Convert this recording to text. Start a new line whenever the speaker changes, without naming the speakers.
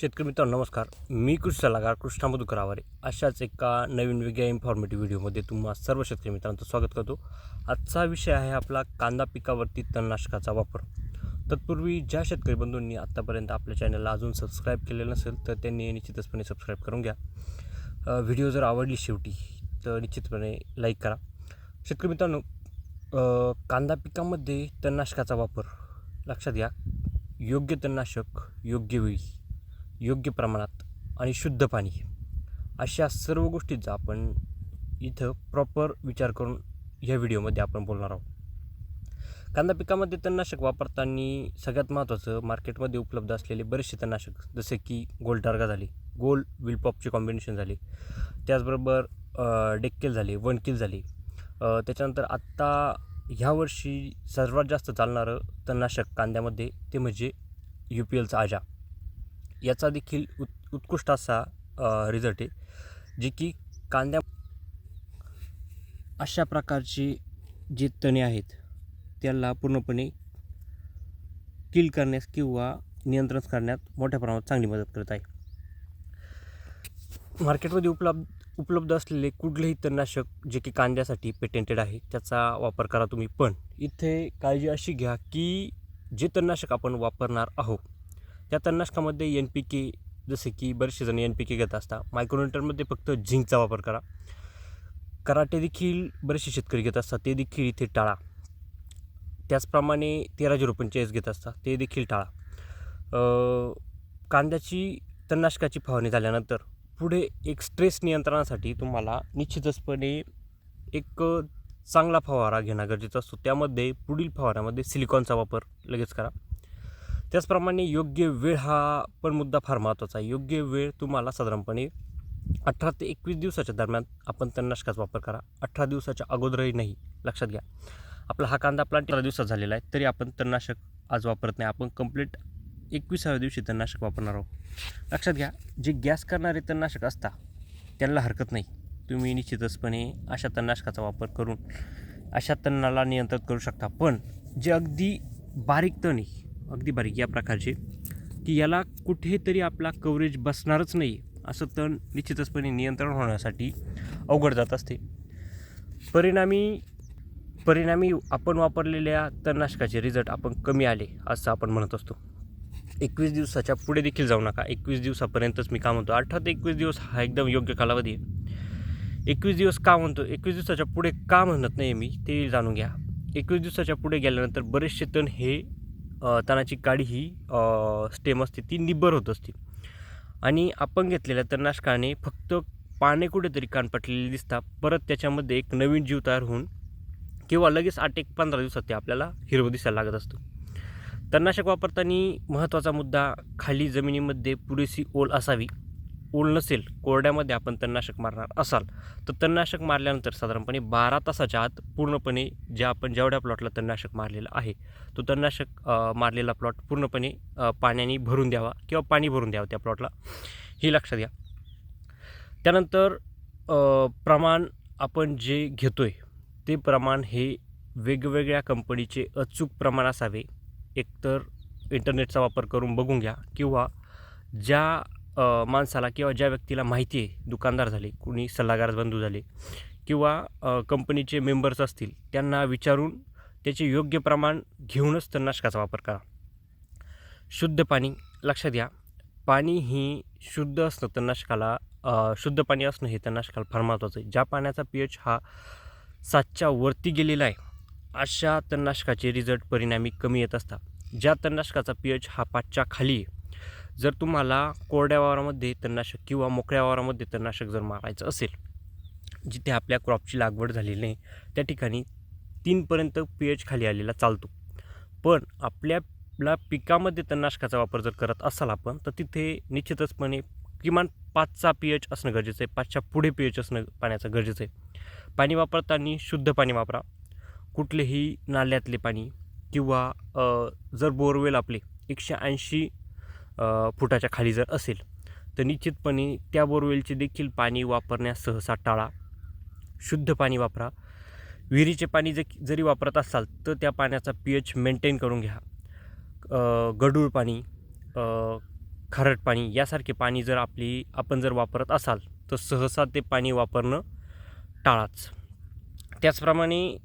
शेतकरी मित्रांनो नमस्कार. मी कृषी सल्लागार कृष्णा मधुकरावारे. अशाच एका नवीन वेगळ्या इन्फॉर्मेटिव्ह व्हिडिओमध्ये तुम्हा सर्व शेतकरी मित्रांचं स्वागत करतो. आजचा विषय आहे आपला कांदा पिकावरती तणनाशकाचा वापर. तत्पूर्वी ज्या शेतकरी बंधूंनी आत्तापर्यंत आपल्या चॅनलला अजून सबस्क्राईब केलेलं नसेल तर त्यांनी निश्चितचपणे सबस्क्राईब करून घ्या. व्हिडिओ जर आवडली शेवटी तर निश्चितपणे लाईक करा. शेतकरी मित्रांनो कांदा पिकामध्ये तणनाशकाचा वापर लक्षात घ्या. योग्य तणनाशक योग्य वेळी. योग्य प्रमाणात आणि शुद्ध पाणी. अशा सर्व गोष्टींचा आपण इथं प्रॉपर विचार करून ह्या व्हिडिओमध्ये आपण बोलणार आहोत. कांदा पिकामध्ये तणनाशक वापरताना सगळ्यात महत्त्वाचं मार्केटमध्ये उपलब्ध असलेले बरेचसे तणनाशक जसे की गोल टार्गा झाले गोल विलपॉपचे कॉम्बिनेशन झाले त्याचबरोबर डेक्केल झाले वनकिल झाले. त्याच्यानंतर आत्ता ह्या वर्षी सर्वात जास्त चालणारं तणनाशक कांद्यामध्ये ते म्हणजे यू पी एलचा आजा. याचा देखील उत् उत्कृष्ट असा रिझल्ट आहे. जे की कांद्या अशा प्रकारची जे तणे आहेत त्याला पूर्णपणे किल करण्यास किंवा नियंत्रण करण्यात मोठ्या प्रमाणात चांगली मदत करत आहे. मार्केटमध्ये उपलब्ध उपलब्ध असलेले कुठलेही तणनाशक जे की कांद्यासाठी पेटेंटेड आहे त्याचा वापर करा तुम्ही. पण इथे काळजी अशी घ्या की जे तणनाशक आपण वापरणार आहोत त्या तणनाशकामध्ये एन पी के जसे की बरेचसे जण एन पी के घेत असता मायक्रोन्युटरमध्ये फक्त झिंकचा वापर करा. कराटे देखील बरेचसे शेतकरी घेत असतात ते देखील इथे टाळा. त्याचप्रमाणे तेरा झिरो पंचेचाळीस घेत असतात ते देखील टाळा. कांद्याची तणनाशकाची फवारणी झाल्यानंतर पुढे एक स्ट्रेस नियंत्रणासाठी तुम्हाला निश्चितचपणे एक चांगला फवारा घेणं गरजेचं असतो. त्यामध्ये पुढील फवाऱ्यामध्ये सिलिकॉनचा वापर लगेच करा. त्याचप्रमाणे योग्य वेळ हा पण मुद्दा फार महत्त्वाचा आहे. योग्य वेळ तुम्हाला साधारणपणे अठरा ते एकवीस दिवसाच्या दरम्यान आपण तणनाशकाचा वापर करा. अठरा दिवसाच्या अगोदरही नाही लक्षात घ्या. आपला हा कांदा प्लांट अठरा दिवसात झालेला आहे तरी आपण तणनाशक आज वापरत नाही. आपण कंप्लीट एकविसाव्या दिवशी तणनाशक वापरणार आहोत. लक्षात घ्या जे गॅस करणारे तणनाशक असता त्यांना हरकत नाही. तुम्ही निश्चितचपणे अशा तणनाशकाचा वापर करून अशा तणाला नियंत्रित करू शकता. पण जे अगदी बारीक तण आहे अगदी बारीक या प्रकारचे. की याला कुठेतरी आपला कव्हरेज बसणारच नाही असं तण निश्चितचपणे नियंत्रण होण्यासाठी अवघड जात असते. परिणामी परिणामी आपण वापरलेल्या तणनाशकाचे रिझल्ट आपण कमी आले असं आपण म्हणत असतो. एकवीस दिवसाच्या पुढे देखील जाऊ नका. एकवीस दिवसापर्यंतच मी का म्हणतो? अठरा ते एकवीस दिवस हा एकदम योग्य कालावधी आहे. एकवीस दिवस का म्हणतो? एकवीस दिवसाच्या पुढे का म्हणत नाही मी ते जाणून घ्या. एकवीस दिवसाच्या पुढे गेल्यानंतर बरेचसे तण हे तणाची काडी ही स्टेम असते ती निब्बर होत असते. आणि आपण घेतलेल्या तणनाशकाने फक्त पाने कुठेतरी कानपटलेली दिसतात. परत त्याच्यामध्ये एक नवीन जीव तयार होऊन किंवा लगेच आठ एक पंधरा दिवसात ते आपल्याला हिरवं दिसायला लागत असतो. तणनाशक वापरताना महत्त्वाचा मुद्दा खाली जमिनीमध्ये पुरेशी ओल असावी. ओल नसेल कोरड्यामध्ये आपण तणनाशक मारणार असाल. तर तणनाशक मारल्यानंतर साधारणपणे बारा तासाच्या आत पूर्णपणे ज्या आपण जेवढ्या प्लॉटला तणनाशक मारलेलं आहे तो तणनाशक मारलेला प्लॉट पूर्णपणे पाण्याने भरून द्यावा किंवा पाणी भरून द्यावं त्या प्लॉटला हे लक्षात घ्या. त्यानंतर प्रमाण आपण जे घेतो आहे ते प्रमाण हे वेगवेगळ्या कंपनीचे अचूक प्रमाण असावे. एकतर इंटरनेटचा वापर करून बघून घ्या किंवा ज्या माणसाला किंवा ज्या व्यक्तीला माहिती आहे दुकानदार झाले कुणी सल्लागार बंधू झाले किंवा कंपनीचे मेंबर्स असतील त्यांना विचारून त्याचे योग्य प्रमाण घेऊनच तणनाशकाचा वापर करा. शुद्ध पाणी लक्षात घ्या पाणी ही शुद्ध असणं तणनाशकाला शुद्ध पाणी असणं हे तणनाशकाला फार महत्त्वाचं आहे. ज्या पाण्याचा पी एच हा सातच्या वरती गेलेला आहे अशा तणनाशकाचे रिझल्ट परिणामी कमी येत असतात. ज्या तणनाशकाचा पी एच हा पाचच्या खाली आहे जर तुम्हाला कोरड्या वावरामध्ये तणनाशक किंवा मोकळ्या वावरामध्ये तणनाशक जर मारायचं असेल जिथे आपल्या क्रॉपची लागवड झालेली नाही त्या ठिकाणी तीनपर्यंत पी एच खाली आलेला चालतो. पण आपल्याला पिकामध्ये तणनाशकाचा वापर जर करत असाल आपण तर तिथे निश्चितचपणे किमान पाचचा पी एच असणं गरजेचं आहे पाचच्या पुढे पी एच असणं पाण्याचं गरजेचं आहे. पाणी वापरताना शुद्ध पाणी वापरा. कुठलेही नाल्यातले पाणी किंवा जर बोरवेल आपले एकशे ऐंशी फुटाच्या खाली जर असेल तर निश्चितपणे त्या बोरवेलचे देखील पाणी वापरण्यास सहसा टाळा. शुद्ध पाणी वापरा. विहिरीचे पाणी जर जरी वापरत असाल तर त्या पाण्याचा पी एच मेंटेन करून घ्या. गडूळ गढूळ पाणी खारट पाणी यासारखे पाणी जर आपली आपण जर वापरत असाल तर सहसा ते पाणी वापरणं टाळाच. त्याचप्रमाणे